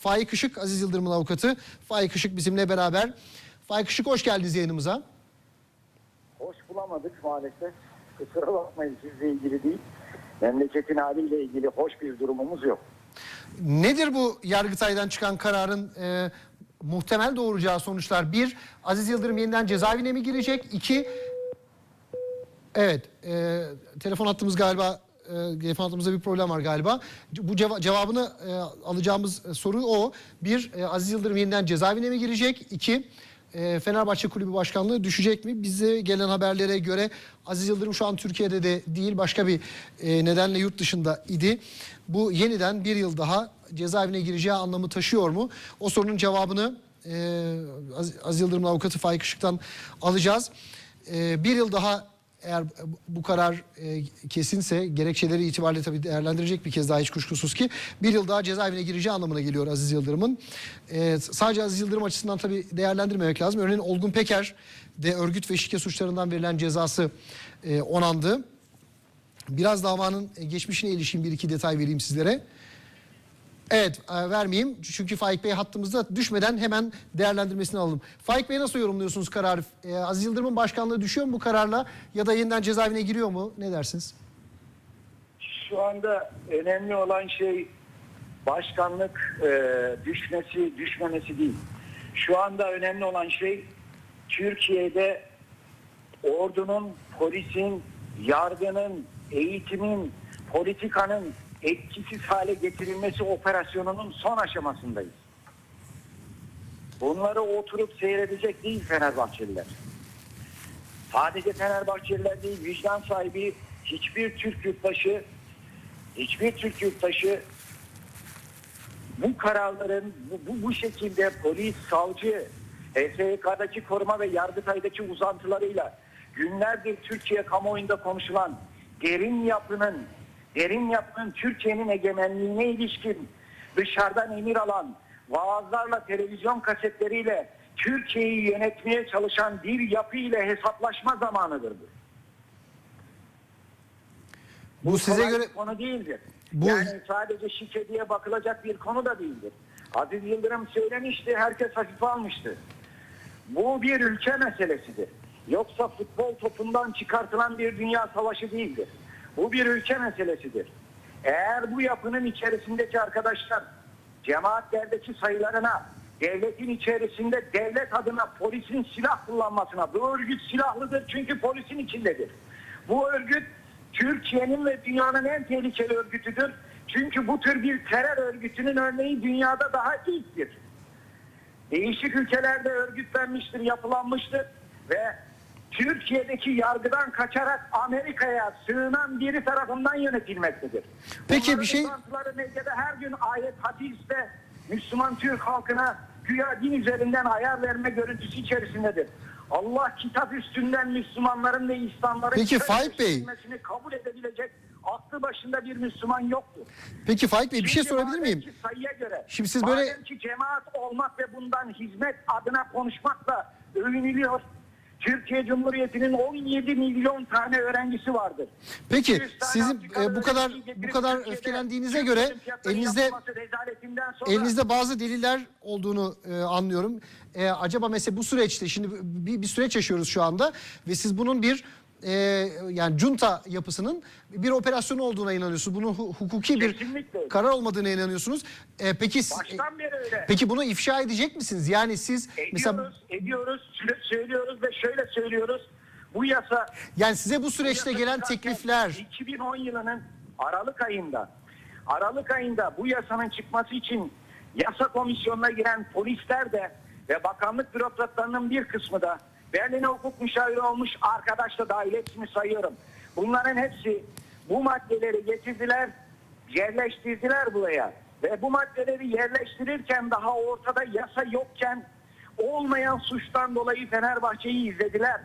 Faik Işık, Aziz Yıldırım'ın avukatı. Faik Işık bizimle beraber. Faik Işık hoş geldiniz yayınımıza. Hoş bulamadık maalesef. Kusura bakmayın sizle ilgili değil. Memleketin haliyle ilgili hoş bir durumumuz yok. Nedir bu Yargıtay'dan çıkan kararın e, muhtemel doğuracağı sonuçlar? Bir, Aziz Yıldırım yeniden cezaevine mi girecek? İki, evet e, telefon hattımız galiba e, bir problem var galiba. Bu ceva- cevabını e, alacağımız soru o. Bir, e, Aziz Yıldırım yeniden cezaevine mi girecek? İki, e, Fenerbahçe Kulübü Başkanlığı düşecek mi? Bize gelen haberlere göre Aziz Yıldırım şu an Türkiye'de de değil başka bir e, nedenle yurt dışında idi. Bu yeniden bir yıl daha cezaevine gireceği anlamı taşıyor mu? O sorunun cevabını e, Aziz Yıldırım'ın avukatı Faik Işık'tan alacağız. E, bir yıl daha eğer bu karar e, kesinse gerekçeleri itibariyle tabii değerlendirecek bir kez daha hiç kuşkusuz ki bir yıl daha cezaevine gireceği anlamına geliyor Aziz Yıldırım'ın. E, sadece Aziz Yıldırım açısından tabii değerlendirmemek lazım. Örneğin Olgun Peker de örgüt ve şike suçlarından verilen cezası e, onandı. Biraz davanın e, geçmişine ilişkin bir iki detay vereyim sizlere. Evet e, vermeyeyim çünkü Faik Bey hattımızda düşmeden hemen değerlendirmesini alalım. Faik Bey nasıl yorumluyorsunuz kararı? E, Aziz Yıldırım'ın başkanlığı düşüyor mu bu kararla ya da yeniden cezaevine giriyor mu? Ne dersiniz? Şu anda önemli olan şey başkanlık e, düşmesi düşmemesi değil. Şu anda önemli olan şey Türkiye'de ordunun, polisin, yargının, eğitimin, politikanın etkisiz hale getirilmesi operasyonunun son aşamasındayız. Bunları oturup seyredecek değil Fenerbahçeliler. Sadece Fenerbahçeliler değil, vicdan sahibi hiçbir Türk yurttaşı, hiçbir Türk yurttaşı bu kararların bu, bu, bu şekilde polis, savcı, HSYK'daki koruma ve Yargıtay'daki uzantılarıyla günlerdir Türkiye kamuoyunda konuşulan derin yapının, derin yapının Türkiye'nin egemenliğine ilişkin dışarıdan emir alan vaazlarla, televizyon kasetleriyle Türkiye'yi yönetmeye çalışan bir yapı ile hesaplaşma zamanıdır bu. Bu size göre konu değildir. Bu- Yani sadece şike diye bakılacak bir konu da değildir. Aziz Yıldırım söylemişti, herkes hafife almıştı. Bu bir ülke meselesidir. Yoksa futbol topundan çıkartılan bir dünya savaşı değildir. Bu bir ülke meselesidir. Eğer bu yapının içerisindeki arkadaşlar cemaatlerdeki sayılarına, devletin içerisinde devlet adına polisin silah kullanmasına, bu örgüt silahlıdır çünkü polisin içindedir. Bu örgüt Türkiye'nin ve dünyanın en tehlikeli örgütüdür. Çünkü bu tür bir terör örgütünün örneği dünyada daha ilktir. Değişik ülkelerde örgütlenmiştir, yapılanmıştır ve Türkiye'deki yargıdan kaçarak Amerika'ya sığınan biri tarafından yönetilmektedir. Peki, Bunların bir şey- medyada her gün ayet hadiste Müslüman Türk halkına güya din üzerinden ayar verme görüntüsü içerisindedir. Allah kitap üstünden Müslümanların ve İslamların Peki, Faik Bey- kabul edebilecek aklı başında bir Müslüman yoktur. peki Faik Bey bir şey sorabilir miyim? sayıya göre, Şimdi siz böyle- ki cemaat olmak ve bundan hizmet adına konuşmakla övünülüyor. Türkiye Cumhuriyeti'nin 17 milyon tane öğrencisi vardır. Peki 200 tane sizin e, bu kadar bu kadar öfkelendiğinize göre elinizde Elinizde bazı deliller olduğunu e, anlıyorum. E, acaba mesela bu süreçte şimdi bir, bir süreç yaşıyoruz şu anda ve siz bunun bir e, yani junta yapısının bir operasyon olduğuna inanıyorsunuz. Bunun hu- hukuki bir Kesinlikle öyle. karar olmadığına inanıyorsunuz. E, peki baştan beri öyle. peki bunu ifşa edecek misiniz? Yani siz mesela Ediyoruz, ediyoruz, sö- söylüyoruz ve şöyle söylüyoruz. Bu yasa yani size bu süreçte gelen teklifler 2010 yılının Aralık ayında Aralık ayında bu yasanın çıkması için yasa komisyonuna giren polisler de ve bakanlık bürokratlarının bir kısmı da Berlin'e hukuk müşaviri olmuş arkadaş da dahil hepsini sayıyorum. Bunların hepsi bu maddeleri getirdiler, yerleştirdiler buraya. Ve bu maddeleri yerleştirirken daha ortada yasa yokken olmayan suçtan dolayı Fenerbahçe'yi izlediler.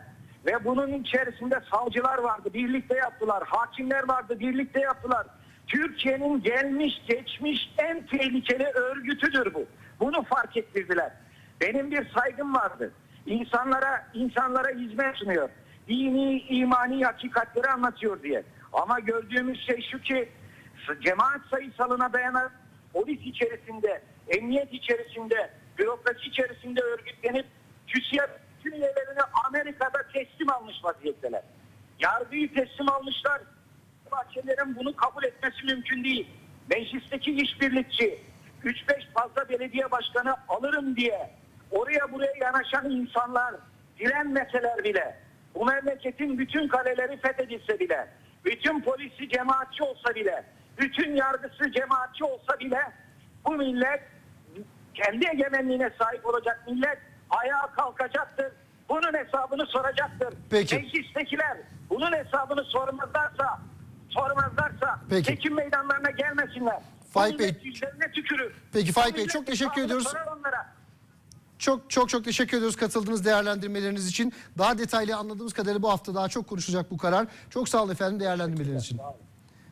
Ve bunun içerisinde savcılar vardı, birlikte yaptılar. Hakimler vardı, birlikte yaptılar. Türkiye'nin gelmiş geçmiş en tehlikeli örgütüdür bu. Bunu fark ettirdiler. Benim bir saygım vardı. İnsanlara insanlara hizmet sunuyor. Dini, imani hakikatleri anlatıyor diye. Ama gördüğümüz şey şu ki cemaat sayısalına dayanan polis içerisinde emniyet içerisinde, bürokrasi içerisinde örgütlenip TÜSİAD bütün üyelerini Amerika'da teslim almış vaziyetteler. Yargıyı teslim almışlar. Bahçelerin bunu kabul etmesi mümkün değil. Meclisteki işbirlikçi 3-5 fazla belediye başkanı alırım diye oraya buraya yanaşan insanlar direnmeseler bile bu memleketin bütün kaleleri fethedilse bile bütün polisi cemaatçi olsa bile bütün yargısı cemaatçi olsa bile bu millet kendi egemenliğine sahip olacak millet ayağa kalkacaktır. Bunun hesabını soracaktır. Peki. Meclistekiler bunun hesabını sormazlarsa sormazlarsa Peki. seçim meydanlarına gelmesinler. Faik Bey- yüzlerine tükürür. Peki Faik Bey, çok teşekkür ediyoruz. Çok çok çok teşekkür ediyoruz katıldığınız değerlendirmeleriniz için. Daha detaylı anladığımız kadarıyla bu hafta daha çok konuşulacak bu karar. Çok sağ olun efendim değerlendirmeleriniz için.